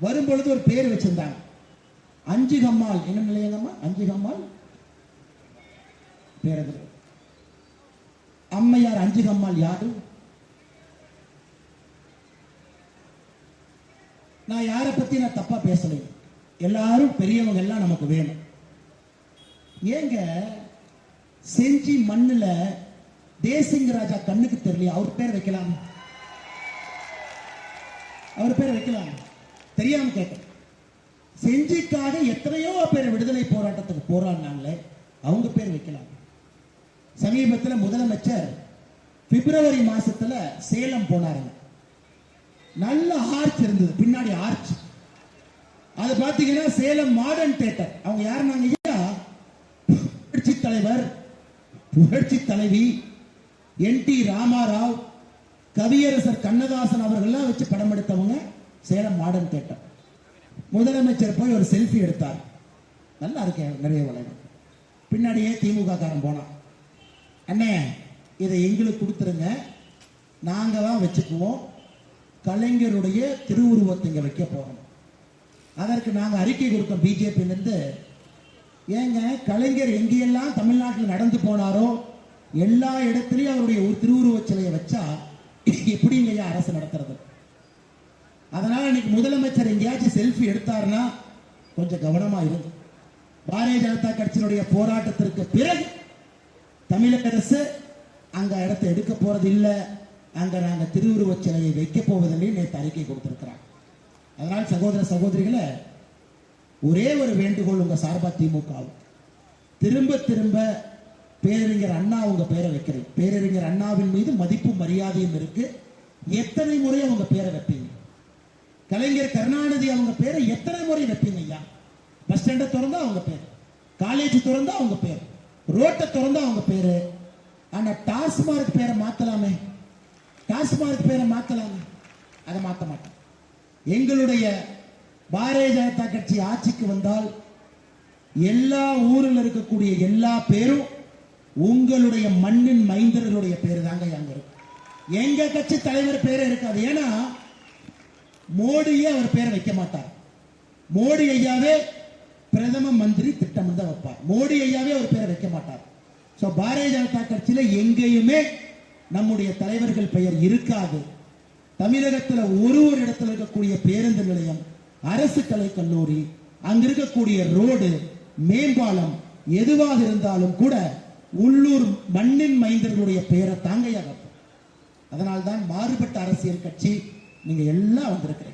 வரும்பொழுது ஒரு பேர் வச்சிருந்தாங்க. அஞ்சு கம்மாள் என்ன நிலையங்கம்மா அஞ்சு கம்மாள் பேர் அம்மையார் அஞ்சு கம்மாள் யாரு? நான் யாரை பத்தி நான் தப்பா பேசலை? எல்லாரும் பெரியவங்க எல்லாம் நமக்கு வேணும். ஏங்க செஞ்சி மண்ணுல தேசிங்க ராஜா கண்ணுக்கு தெரியல அவர் பேர் வைக்கலாம். அவர் பேர் வைக்கலாம். தெரியாம கேட்டேன். செஞ்சிக்காக எத்தனையோ பேர் விடுதலை போராட்டத்துக்கு போராடினாங்களே அவங்க பேர் வைக்கலாம். சமீபத்தில் முதலமைச்சர் பிப்ரவரி மாசத்துல சேலம் போனாருங்க. நல்ல ஆர்ச் இருந்தது பின்னாடி ஆர்ச் அது பாத்தீங்கன்னா சேலம் மாடர்ன் தேட்டர் அவங்க யாருன்னாங்க புரட்சி தலைவர் புரட்சி தலைவி என் டி ராமாராவ் கவியரசர் கண்ணதாசன் அவர்கள்லாம் வச்சு படம் எடுத்தவங்க. சேலம் மாடர்ன் தியேட்டர் முதலமைச்சர் போய் ஒரு செல்ஃபி எடுத்தார். நல்லா இருக்கேன் நிறைய வளைவு பின்னாடியே திமுக காரன் போனான். அண்ணே இதை எங்களுக்கு கொடுத்துருங்க. நாங்கள் தான் வச்சுக்குவோம். கலைஞருடைய திருவுருவத்தை இங்கே வைக்க போகிறோம் அதற்கு நாங்கள் அறிக்கை கொடுத்தோம் பிஜேபியிலேருந்து. ஏங்க கலைஞர் எங்கேயெல்லாம் தமிழ்நாட்டில் நடந்து போனாரோ எல்லா இடத்துலையும் அவருடைய ஒரு திருவுருவச் சிலையை வச்சா எப்படிங்க அரசு நடத்துறது? இன்னைக்கு முதலமைச்சர் எங்கேயாச்சும் செல்ஃபி எடுத்தாருன்னா கொஞ்சம் கவனமா இருக்கும் பாரதிய ஜனதா கட்சியினுடைய போராட்டத்திற்கு பிறகு தமிழக அரசு அங்க இடத்தை எடுக்க போறது இல்லை. அங்க நாங்க திருவுருவச் சிலையை வைக்க போவதில்லை நேற்று அறிக்கை கொடுத்திருக்கிறாங்க. அதனால் சகோதர சகோதரிகளை ஒரே ஒரு வேண்டுகோள் உங்க சார்பா திமுக திரும்ப திரும்ப பேரறிஞர் அண்ணா உங்க பேரை வைக்கிறேன். பேரறிஞர் அண்ணாவின் மீது மதிப்பும் மரியாதையும் இருக்கு. எத்தனை முறை அவங்க பேரை வைப்பீங்க? கலைஞர் கருணாநிதி அவங்க பேரை எத்தனை முறை வைப்பீங்க ஐயா பஸ் ஸ்டாண்டை திறந்தா அவங்க பேர். காலேஜ் திறந்தா அவங்க பேர். ரோட்டை திறந்தா அவங்க பேர். ஆனால் டாஸ்மார்க் பேரை மாற்றலாமே டாஸ்மார்க் பேரை மாற்றலாமே அதை மாற்ற மாட்டோம். எங்களுடைய பாரதிய ஜனதா கட்சி ஆட்சிக்கு வந்தால் எல்லா ஊரில் இருக்கக்கூடிய எல்லா பேரும் உங்களுடைய மண்ணின் மைந்தர்களுடைய பேர் தாங்க அங்க இருக்கும். எங்க கட்சி தலைவர் பேரே இருக்காது. ஏன்னா மோடியே அவர் பேரை வைக்க மாட்டார். மோடி ஐயாவே பிரதம மந்திரி திட்டம் தான் வைப்பார். மோடி ஐயாவே அவர் பேரை வைக்க மாட்டார். ஸோ பாரதிய ஜனதா கட்சியில எங்கேயுமே நம்முடைய தலைவர்கள் பெயர் இருக்காது. தமிழகத்தில் ஒரு ஒரு இடத்துல இருக்கக்கூடிய பேருந்து நிலையம் அரசு கலை கல்லூரி அங்க இருக்கக்கூடிய ரோடு மேம்பாலம் எதுவாக இருந்தாலும் கூட உள்ளூர் மண்ணின் மைந்தர்களுடைய பெயரை தாங்கையாக அதனால்தான் மாறுபட்ட அரசியல் கட்சி நீங்க எல்லாம் வந்திருக்கிறீங்க.